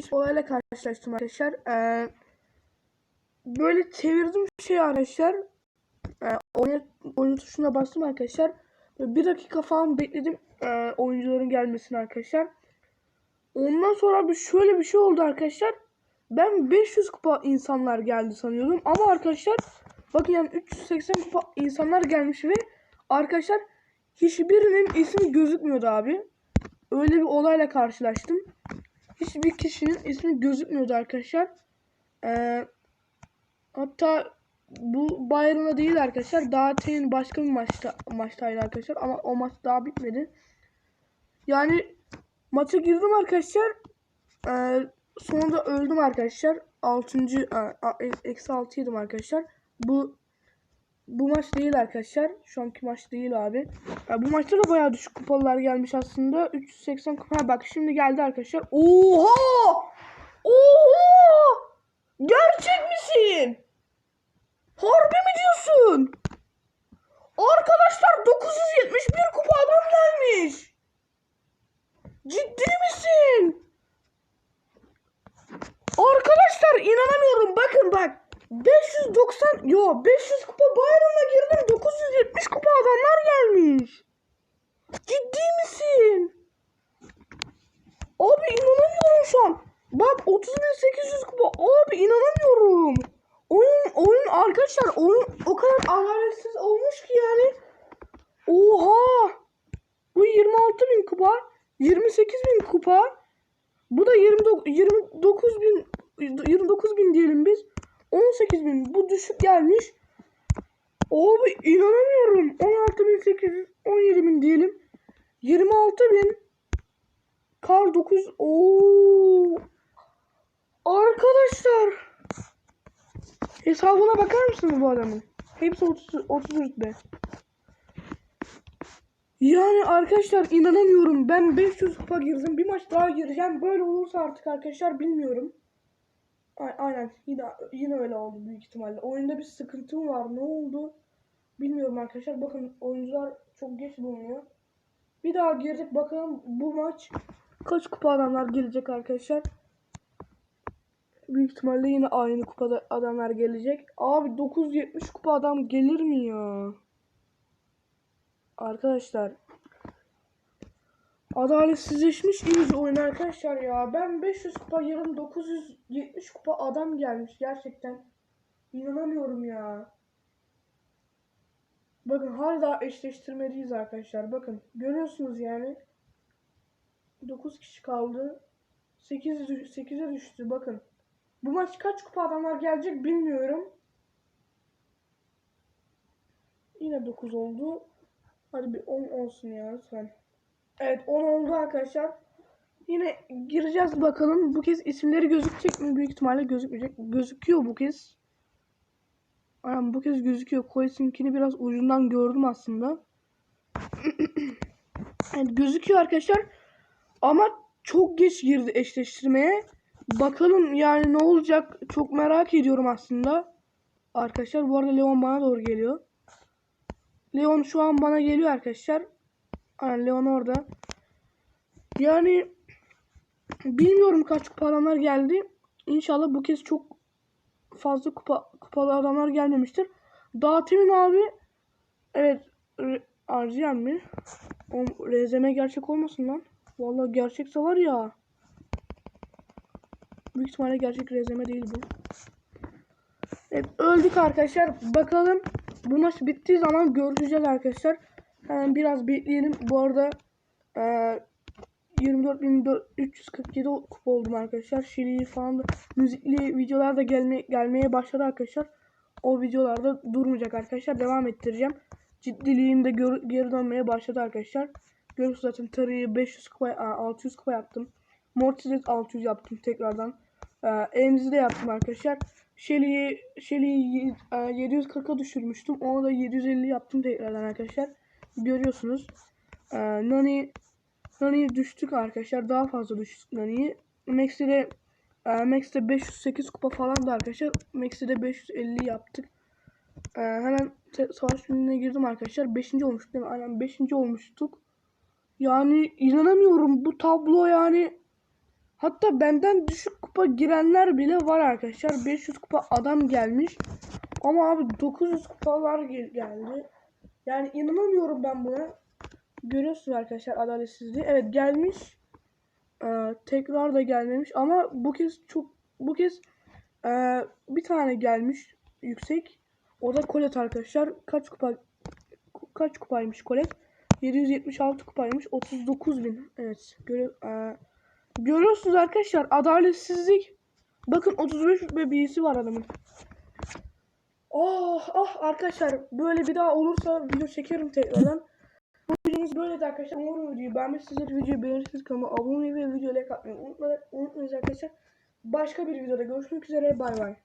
ilginç bir olayla karşılaştım arkadaşlar. Ee, böyle çevirdim şey arkadaşlar. Ee, oyun, oyun tuşuna bastım arkadaşlar. Bir dakika falan bekledim e, oyuncuların gelmesini arkadaşlar. Ondan sonra bir şöyle bir şey oldu arkadaşlar. Ben 500 kupa insanlar geldi sanıyordum ama arkadaşlar bakın yani 380 kupa insanlar gelmiş ve arkadaşlar hiçbirinin ismi gözükmüyordu abi. Öyle bir olayla karşılaştım. Hiçbir kişinin ismi gözükmüyordu arkadaşlar. Ee, hatta bu Bayern'la değil arkadaşlar. Daha teyin başka bir maçta maçtaydı arkadaşlar ama o maç daha bitmedi. Yani maça girdim arkadaşlar. Ee, sonunda öldüm arkadaşlar. 6. eksi 6 yedim arkadaşlar. Bu bu maç değil arkadaşlar. Şu anki maç değil abi. Ya bu maçta da bayağı düşük kupalar gelmiş aslında. 380 kupa. Bak şimdi geldi arkadaşlar. Oha! Oha! Gerçek misin? Harbi mi diyorsun? Arkadaşlar 971 kupa adam gelmiş. Ciddi misin? Arkadaşlar inanamıyorum. Bakın bak. 590 yo 500 kupa bayramına girdim. 970 kupa adamlar gelmiş. Ciddi misin? Abi inanamıyorum şu an. Bak 30.800 kupa. Abi inanamıyorum. Oyun oyun arkadaşlar oyun o kadar adaletsiz olmuş ki yani. Oha. Bu 26.000 kupa. 28.000 kupa. Bu da 29 29 bin 29 bin diyelim biz. 18 düşük gelmiş. Abi inanamıyorum. 16 bin 800 17 bin diyelim. 26 bin. Kar 9. Oo. Arkadaşlar. Hesabına bakar mısınız bu adamın? Hepsi 30 30 rütbe. Yani arkadaşlar inanamıyorum. Ben 500 kupa girdim. Bir maç daha gireceğim. Böyle olursa artık arkadaşlar bilmiyorum. Aynen yine yine öyle oldu büyük ihtimalle. Oyunda bir sıkıntı var? Ne oldu? Bilmiyorum arkadaşlar. Bakın oyuncular çok geç bulunuyor. Bir daha girdik bakalım bu maç kaç kupa adamlar gelecek arkadaşlar. Büyük ihtimalle yine aynı kupada adamlar gelecek. Abi 970 kupa adam gelir mi ya? Arkadaşlar Adaletsizleşmiş iyice oyun arkadaşlar ya. Ben 500 kupa yarım 970 kupa adam gelmiş gerçekten. İnanamıyorum ya. Bakın hala eşleştirmeliyiz arkadaşlar. Bakın görüyorsunuz yani. 9 kişi kaldı. 8 8'e düştü bakın. Bu maç kaç kupa adamlar gelecek bilmiyorum. Yine 9 oldu. Hadi bir 10 olsun ya lütfen. Evet 10 oldu arkadaşlar. Yine gireceğiz bakalım. Bu kez isimleri gözükecek mi? Büyük ihtimalle gözükmeyecek. Gözüküyor bu kez. Aynen bu kez gözüküyor. Koysinkini biraz ucundan gördüm aslında. evet, gözüküyor arkadaşlar. Ama çok geç girdi eşleştirmeye. Bakalım yani ne olacak çok merak ediyorum aslında. Arkadaşlar bu arada Leon bana doğru geliyor. Leon şu an bana geliyor arkadaşlar. Leon orada. Yani bilmiyorum kaç kupa geldi. İnşallah bu kez çok fazla kupa kupalı gelmemiştir. Daha abi evet Arziyen mi? O RZM gerçek olmasın lan. Vallahi gerçekse var ya. Büyük ihtimalle gerçek RZM değil bu. Evet öldük arkadaşlar. Bakalım bu maç bittiği zaman görüşeceğiz arkadaşlar. Hemen biraz bekleyelim. Bu arada e, 24.347 kupa oldum arkadaşlar. Şili falan da müzikli videolar da gelme, gelmeye başladı arkadaşlar. O videolarda durmayacak arkadaşlar. Devam ettireceğim. Ciddiliğim de geri, geri dönmeye başladı arkadaşlar. Görüyorsunuz zaten Tarı'yı 500 kupa, 600 kupa yaptım. Mortis'i 600 yaptım tekrardan. E, Emzi de yaptım arkadaşlar. Shelly'yi Shelly'yi 740'a düşürmüştüm. Onu da 750 yaptım tekrardan arkadaşlar. Görüyorsunuz. Ee, Nani Nani'ye düştük arkadaşlar. Daha fazla düştük Nani'yi. Max'de de e, Max'de 508 kupa falan da arkadaşlar. Max'de de 550 yaptık. Ee, hemen savaş gününe girdim arkadaşlar. 5. olmuştuk değil mi? Aynen 5. olmuştuk. Yani inanamıyorum bu tablo yani Hatta benden düşük kupa girenler bile var arkadaşlar. 500 kupa adam gelmiş. Ama abi 900 kupalar gel- geldi. Yani inanamıyorum ben buna. Görüyorsunuz arkadaşlar adaletsizliği. Evet gelmiş. Ee, tekrar da gelmemiş ama bu kez çok bu kez ee, bir tane gelmiş yüksek. O da Kolet arkadaşlar. Kaç kupa kaç kupaymış Kolet? 776 kupaymış. 39 bin. Evet. Görü, ee, görüyorsunuz arkadaşlar adaletsizlik. Bakın 35 rütbe birisi var adamın. Oh ah arkadaşlar böyle bir daha olursa video çekerim tekrardan. Bu videomuz böyleydi arkadaşlar. Umarım videoyu beğenmişsinizdir. Videoyu beğenirseniz kanalıma abone olmayı ve videoya like atmayı unutmayın. Unutmayın arkadaşlar. Başka bir videoda görüşmek üzere. Bay bay.